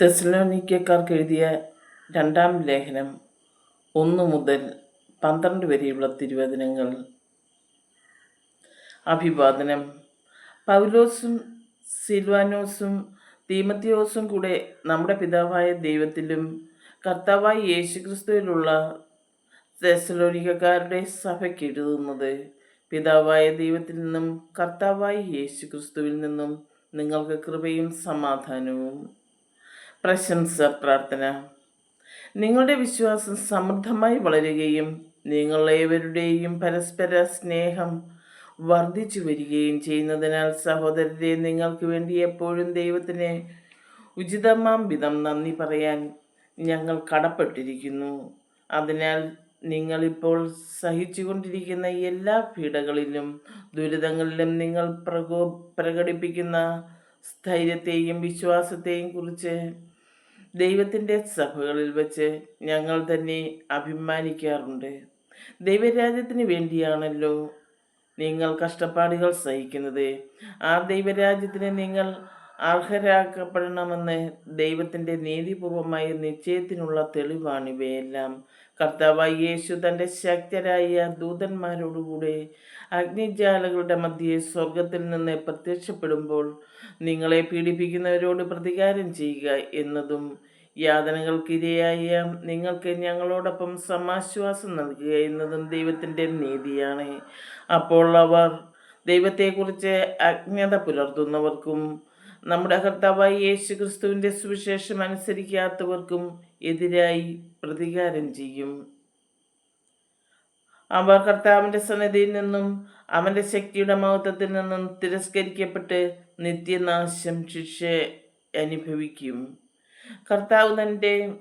തെസ്സലോനിക്കക്കാർക്ക് എഴുതിയ രണ്ടാം ലേഖനം ഒന്ന് മുതൽ പന്ത്രണ്ട് വരെയുള്ള തിരുവചനങ്ങൾ. അഭിവാദനം. പൗലോസും സിൽവാനോസും തീമത്തിയോസും കൂടെ നമ്മുടെ പിതാവായ ദൈവത്തിലും കർത്താവായ യേശുക്രിസ്തുവിലുള്ള തെസ്ലോണിക്കാരുടെ സഭയ്ക്ക് എഴുതുന്നത് പിതാവായ ദൈവത്തിൽ നിന്നും കർത്താവായ യേശുക്രിസ്തുവിൽ നിന്നും നിങ്ങൾക്ക് കൃപയും സമാധാനവും. പ്രശംസ പ്രാർത്ഥന. നിങ്ങളുടെ വിശ്വാസം സമൃദ്ധമായി വളരുകയും നിങ്ങളേവരുടെയും പരസ്പര സ്നേഹം വർദ്ധിച്ചു വരികയും ചെയ്യുന്നതിനാൽ സഹോദരരെ നിങ്ങൾക്ക് വേണ്ടി എപ്പോഴും ദൈവത്തിന് ഉചിതമാം വിധം നന്ദി പറയാൻ ഞങ്ങൾ കടപ്പെട്ടിരിക്കുന്നു. അതിനാൽ നിങ്ങളിപ്പോൾ സഹിച്ചുകൊണ്ടിരിക്കുന്ന എല്ലാ പീഡകളിലും ദുരിതങ്ങളിലും നിങ്ങൾ പ്രകോ പ്രകടിപ്പിക്കുന്ന സ്ഥൈര്യത്തെയും വിശ്വാസത്തെയും കുറിച്ച് ദൈവത്തിന്റെ സഭകളിൽ വെച്ച് ഞങ്ങൾ തന്നെ അഭിമാനിക്കാറുണ്ട്. ദൈവരാജ്യത്തിന് വേണ്ടിയാണല്ലോ നിങ്ങൾ കഷ്ടപ്പാടുകൾ സഹിക്കുന്നത്. ആ ദൈവരാജ്യത്തിന് നിങ്ങൾ അർഹരാക്കപ്പെടണമെന്ന് ദൈവത്തിന്റെ നീതിപൂർവമായ നിശ്ചയത്തിനുള്ള തെളിവാണ് ഇവയെല്ലാം. കർത്താവായ യേശു തന്റെ ശക്തരായ ദൂതന്മാരോടുകൂടെ അഗ്നിജാലകളുടെ മധ്യേ സ്വർഗത്തിൽ നിന്ന് പ്രത്യക്ഷപ്പെടുമ്പോൾ നിങ്ങളെ പീഡിപ്പിക്കുന്നവരോട് പ്രതികാരം ചെയ്യുക എന്നതും യാതനകൾക്കിരയായ നിങ്ങൾക്ക് ഞങ്ങളോടൊപ്പം സമാശ്വാസം നൽകുക എന്നതും ദൈവത്തിന്റെ നീതിയാണ്. അപ്പോൾ അവർ ദൈവത്തെക്കുറിച്ച് അജ്ഞത പുലർത്തുന്നവർക്കും നമ്മുടെ കർത്താവായ യേശു ക്രിസ്തുവിന്റെ സുവിശേഷം അനുസരിക്കാത്തവർക്കും എതിരായി പ്രതികാരം ചെയ്യും. അവർ കർത്താവിന്റെ സന്നിധിയിൽ നിന്നും അവന്റെ ശക്തിയുടെ മഹത്വത്തിൽ നിന്നും തിരസ്കരിക്കപ്പെട്ട് നിത്യനാശം ശിക്ഷ അനുഭവിക്കും. കർത്താവ് തന്റെ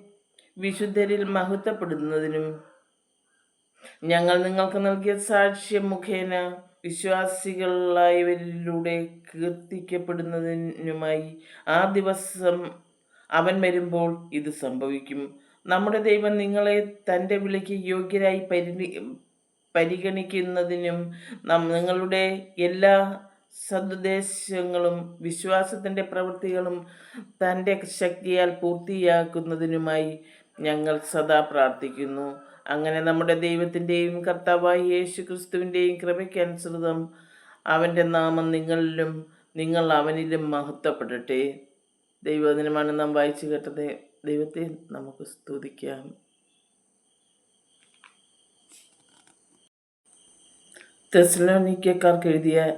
വിശുദ്ധരിൽ മഹത്വപ്പെടുന്നതിനും ഞങ്ങൾ നിങ്ങൾക്ക് നൽകിയ സാക്ഷ്യം മുഖേന വിശ്വാസികളായവരിലൂടെ കീർത്തിക്കപ്പെടുന്നതിനുമായി ആ ദിവസം അവൻ വരുമ്പോൾ ഇത് സംഭവിക്കും. നമ്മുടെ ദൈവം നിങ്ങളെ തന്റെ വിളിക്ക് യോഗ്യരായി പരി പരിഗണിക്കുന്നതിനും നിങ്ങളുടെ എല്ലാ സന്ദേശങ്ങളും വിശ്വാസത്തിന്റെ പ്രവൃത്തികളും തന്റെ ശക്തിയാൽ പൂർത്തിയാക്കുന്നതിനുമായി ഞങ്ങൾ സദാ പ്രാർത്ഥിക്കുന്നു. അങ്ങനെ നമ്മുടെ ദൈവത്തിന്റെയും കർത്താവായ യേശു ക്രിസ്തുവിന്റെയും കൃപയ്ക്കനുസൃതം അവന്റെ നാമം നിങ്ങളിലും നിങ്ങൾ അവനിലും മഹത്വപ്പെടട്ടെ. ദൈവദിനമാണ് നാം വായിച്ചു കേട്ടത്. ദൈവത്തെ നമുക്ക് സ്തുതിക്കാം. തെസ്ലോനിക്കക്കാർക്ക് എഴുതിയ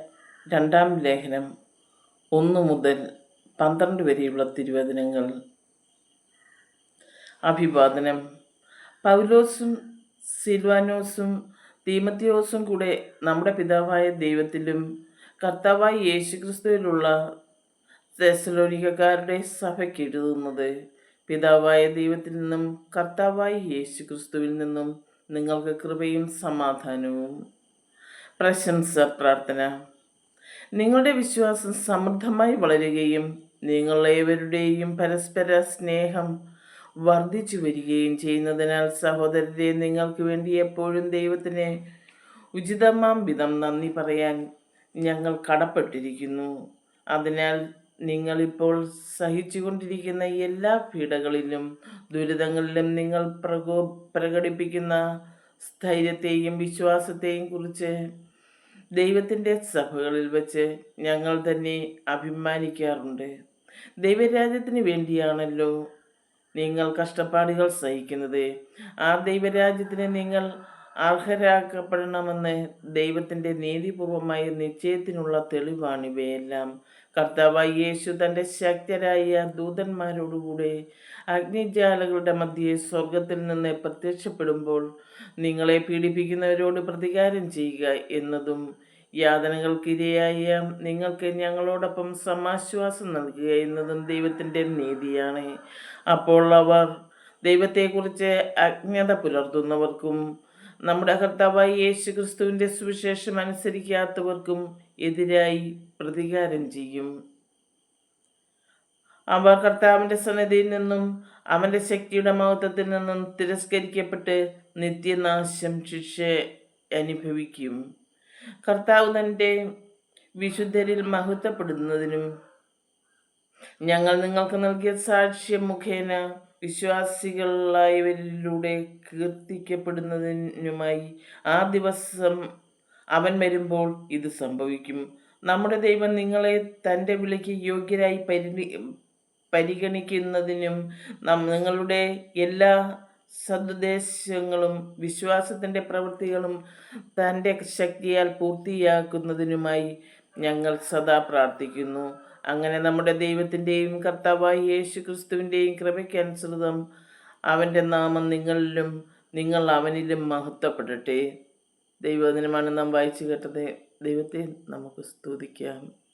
രണ്ടാം ലേഖനം ഒന്ന് മുതൽ പന്ത്രണ്ട് വരെയുള്ള തിരുവചനങ്ങൾ. അഭിവാദനം. പൗലോസും സിൽവാനോസും തീമത്തിയോസും കൂടെ നമ്മുടെ പിതാവായ ദൈവത്തിലും കർത്താവായ യേശുക്രിസ്തുവിലുള്ള ദശലോലികക്കാരുടെ സഭയ്ക്ക് എഴുതുന്നത്. പിതാവായ ദൈവത്തിൽ നിന്നും കർത്താവായ യേശുക്രിസ്തുവിൽ നിന്നും നിങ്ങൾക്ക് കൃപയും സമാധാനവും. പ്രശംസ പ്രാർത്ഥന. നിങ്ങളുടെ വിശ്വാസം സമൃദ്ധമായി വളരുകയും നിങ്ങളേവരുടെയും പരസ്പര സ്നേഹം വർദ്ധിച്ചു വരികയും ചെയ്യുന്നതിനാൽ സഹോദരരെ നിങ്ങൾക്ക് വേണ്ടി എപ്പോഴും ദൈവത്തിന് ഉചിതമാം വിധം നന്ദി പറയാൻ ഞങ്ങൾ കടപ്പെട്ടിരിക്കുന്നു. അതിനാൽ നിങ്ങളിപ്പോൾ സഹിച്ചുകൊണ്ടിരിക്കുന്ന എല്ലാ പീഡകളിലും ദുരിതങ്ങളിലും നിങ്ങൾ പ്രകോ പ്രകടിപ്പിക്കുന്ന സ്ഥൈര്യത്തെയും വിശ്വാസത്തെയും കുറിച്ച് ദൈവത്തിന്റെ സഭകളിൽ വച്ച് ഞങ്ങൾ തന്നെ അഭിമാനിക്കാറുണ്ട്. ദൈവരാജ്യത്തിന് വേണ്ടിയാണല്ലോ നിങ്ങൾ കഷ്ടപ്പാടുകൾ സഹിക്കുന്നത്. ആ ദൈവരാജ്യത്തിന് നിങ്ങൾ അർഹരാക്കപ്പെടണമെന്ന് ദൈവത്തിന്റെ നീതിപൂർവമായ നിശ്ചയത്തിനുള്ള തെളിവാണിവയെല്ലാം കർത്താവായി യേശു തന്റെ ശക്തരായ ദൂതന്മാരോടുകൂടെ അഗ്നിജാലകളുടെ മധ്യേ സ്വർഗത്തിൽ നിന്ന് പ്രത്യക്ഷപ്പെടുമ്പോൾ നിങ്ങളെ പീഡിപ്പിക്കുന്നവരോട് പ്രതികാരം ചെയ്യുക എന്നതും യാതനകൾക്കിരയായ നിങ്ങൾക്ക് ഞങ്ങളോടൊപ്പം സമാശ്വാസം നൽകുക എന്നതും ദൈവത്തിന്റെ നീതിയാണ്. അപ്പോൾ അവർ ദൈവത്തെക്കുറിച്ച് അജ്ഞത പുലർത്തുന്നവർക്കും നമ്മുടെ കർത്താവായ യേശു ക്രിസ്തുവിന്റെ സുവിശേഷം അനുസരിക്കാത്തവർക്കും എതിരായി പ്രതികാരം ചെയ്യും. അവർ കർത്താവിന്റെ സന്നിധിയിൽ നിന്നും അവന്റെ ശക്തിയുടെ മഹത്വത്തിൽ നിന്നും തിരസ്കരിക്കപ്പെട്ട് നിത്യനാശം ശിക്ഷ അനുഭവിക്കും. കർത്താവ് തന്റെ വിശുദ്ധരിൽ മഹത്വപ്പെടുന്നതിനും ഞങ്ങൾ നിങ്ങൾക്ക് നൽകിയ സാക്ഷ്യം മുഖേന വിശ്വാസികളായവരിലൂടെ കീർത്തിക്കപ്പെടുന്നതിനുമായി ആ ദിവസം അവൻ വരുമ്പോൾ ഇത് സംഭവിക്കും. നമ്മുടെ ദൈവം നിങ്ങളെ തന്റെ വിളിക്ക് യോഗ്യരായി പരി പരിഗണിക്കുന്നതിനും നിങ്ങളുടെ എല്ലാ സദുദ്ദേശങ്ങളും വിശ്വാസത്തിന്റെ പ്രവൃത്തികളും തന്റെ ശക്തിയാൽ പൂർത്തിയാക്കുന്നതിനുമായി ഞങ്ങൾ സദാ പ്രാർത്ഥിക്കുന്നു. അങ്ങനെ നമ്മുടെ ദൈവത്തിന്റെയും കർത്താവായ യേശു ക്രിസ്തുവിന്റെയും കൃപയ്ക്കനുസൃതം അവന്റെ നാമം നിങ്ങളിലും നിങ്ങൾ അവനിലും മഹത്വപ്പെടട്ടെ. ദൈവദിനമാണ് നാം വായിച്ചു കേട്ടത്. ദൈവത്തെ നമുക്ക് സ്തുതിക്കാം.